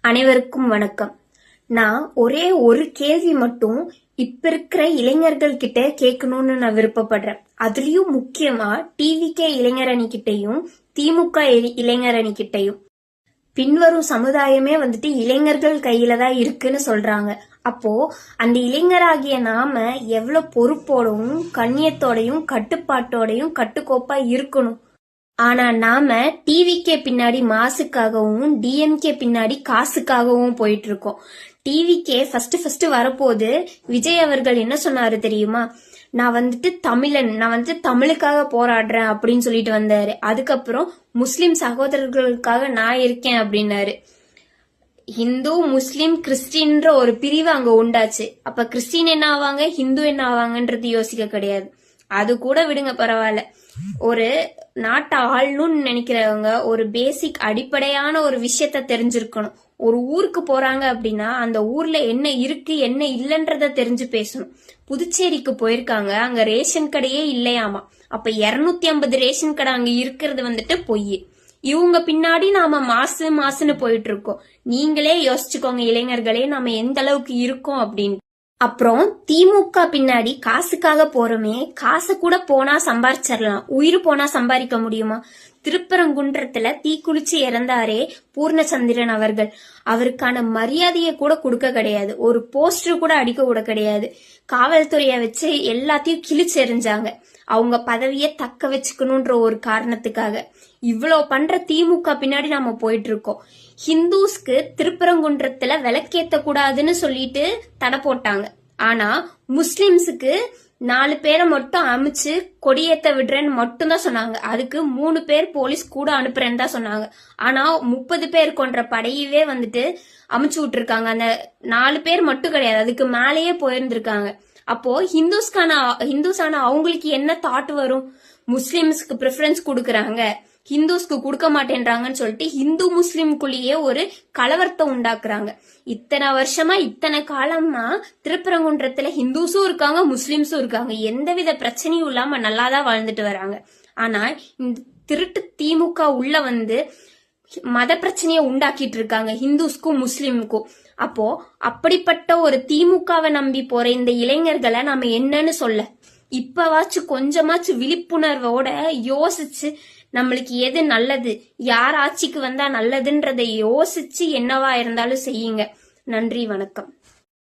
அனைவருக்கும் வணக்கம். நான் ஒரே ஒரு கேள்வி மட்டும் இப்ப இருக்கிற இளைஞர்கள் கிட்ட கேட்கணும்னு நான் விருப்பப்படுறேன். அதுலயும் முக்கியமா டிவிகே இளைஞரணி கிட்டையும் திமுக இளை- இளைஞரணி கிட்டையும் பின்வரும் சமுதாயமே வந்துட்டு இளைஞர்கள் கையில தான் இருக்குன்னு சொல்றாங்க. அப்போ அந்த இளைஞராகிய நாம எவ்வளவு பொறுப்போடவும் கண்ணியத்தோடையும் கட்டுப்பாட்டோடையும் கட்டுக்கோப்பா இருக்கணும். ஆனா நாம டிவிக்கே பின்னாடி மாசுக்காகவும் டிஎம்கே பின்னாடி காசுக்காகவும் போயிட்டு இருக்கோம் டிவிக்கே ஃபர்ஸ்ட் ஃபர்ஸ்ட் வரப்போது விஜய் அவர்கள் என்ன சொன்னாரு தெரியுமா? நான் வந்துட்டு தமிழன் நான் வந்துட்டு தமிழுக்காக போராடுறேன் அப்படின்னு சொல்லிட்டு வந்தாரு. அதுக்கப்புறம் முஸ்லிம் சகோதரர்களுக்காக நான் இருக்கேன் அப்படின்னாரு. ஹிந்து முஸ்லிம் கிறிஸ்டின்ற ஒரு பிரிவு அங்க உண்டாச்சு. அப்ப கிறிஸ்டின் என்ன ஆவாங்க ஹிந்து என்ன ஆவாங்கன்றது யோசிக்க கிடையாது. அது கூட விடுங்க பரவாயில்ல. ஒரு நாட்டை ஆளணும்னு நினைக்கிறவங்க ஒரு பேசிக் அடிப்படையான ஒரு விஷயத்த தெரிஞ்சிருக்கணும். ஒரு ஊருக்கு போறாங்க அப்படின்னா அந்த ஊர்ல என்ன இருக்கு என்ன இல்லைன்றத தெரிஞ்சு பேசணும். புதுச்சேரிக்கு போயிருக்காங்க அங்க ரேஷன் கடையே இல்லையாமா? அப்ப இருநூத்தி ஐம்பது ரேஷன் கடை அங்க இருக்கிறது வந்துட்டு பொய். இவங்க பின்னாடி நாம மாசு மாசுன்னு போயிட்டு இருக்கோம். நீங்களே யோசிச்சுக்கோங்க இளைஞர்களே நாம எந்த அளவுக்கு இருக்கோம் அப்படின்னு. அப்புறம் திமுக பின்னாடி காசுக்காக போறோமே காசு கூட போனா சம்பாரிச்சிடலாம் உயிர் போனா சம்பாதிக்க முடியுமா? திருப்பரங்குன்றத்துல தீக்குளிச்சு இறந்தாரே பூர்ணச்சந்திரன் அவர்கள். அவருக்கான மரியாதையை கூட கொடுக்க கிடையாது. ஒரு போஸ்டர் கூட அடிக்க கூட கிடையாது. காவல்துறைய வச்சு எல்லாத்தையும் கிழிச்சு எறிஞ்சாங்க அவங்க பதவியை தக்க வச்சுக்கணும்ன்ற ஒரு காரணத்துக்காக. இவ்வளோ பண்ற திமுக பின்னாடி நாம போயிட்டு இருக்கோம் ஹிந்துஸ்க்கு திருப்பரங்குன்றத்துல விளக்கேத்த கூடாதுன்னு சொல்லிட்டு தடை போட்டாங்க. ஆனா முஸ்லிம்ஸுக்கு நாலு பேரை மட்டும் அமைச்சு கொடியேத்த விடுறேன்னு மட்டும் தான் சொன்னாங்க. அதுக்கு மூணு பேர் போலீஸ் கூட அனுப்புறேன்னு தான் சொன்னாங்க. ஆனா முப்பது பேர் கொன்ற படையவே வந்துட்டு அமுச்சு விட்டுருக்காங்க. அந்த நாலு பேர் மட்டும் கிடையாது. அதுக்கு மேலேயே போயிருந்திருக்காங்க. அப்போ ஹிந்துஸ்கான ஹிந்துஸான அவங்களுக்கு என்ன தாட் வரும்? முஸ்லிம்ஸ்க்கு ப்ரிஃபரன்ஸ் கொடுக்குறாங்க. ஹிந்துஸ்க்கு கொடுக்க மாட்டேன்றாங்கன்னு சொல்லிட்டு ஹிந்து முஸ்லிம்குள்ளேயே ஒரு கலவரத்தை உண்டாக்குறாங்க. இத்தனை வருஷமா இத்தனை காலமா திருப்பரங்குன்றத்துல ஹிந்துஸும் இருக்காங்க முஸ்லிம்ஸும் இருக்காங்க. எந்தவித பிரச்சனையும் இல்லாம நல்லாதான் வாழ்ந்துட்டு வராங்க. ஆனா இந்த திருட்டு திமுக உள்ள வந்து மத பிரச்சனையை உண்டாக்கிட்டு இருக்காங்க ஹிந்துஸ்க்கும் முஸ்லிமுக்கும். அப்போ அப்படிப்பட்ட ஒரு திமுகவை நம்பி போற இந்த இளைஞர்களை நாம என்னன்னு சொல்ல? இப்பவாச்சும் கொஞ்சமாச்சும் விழிப்புணர்வோட யோசிச்சு நம்மளுக்கு எது நல்லது யார் ஆட்சிக்கு வந்தா நல்லதுன்றதை யோசிச்சு என்னவா இருந்தாலும் செய்யுங்க. நன்றி வணக்கம்.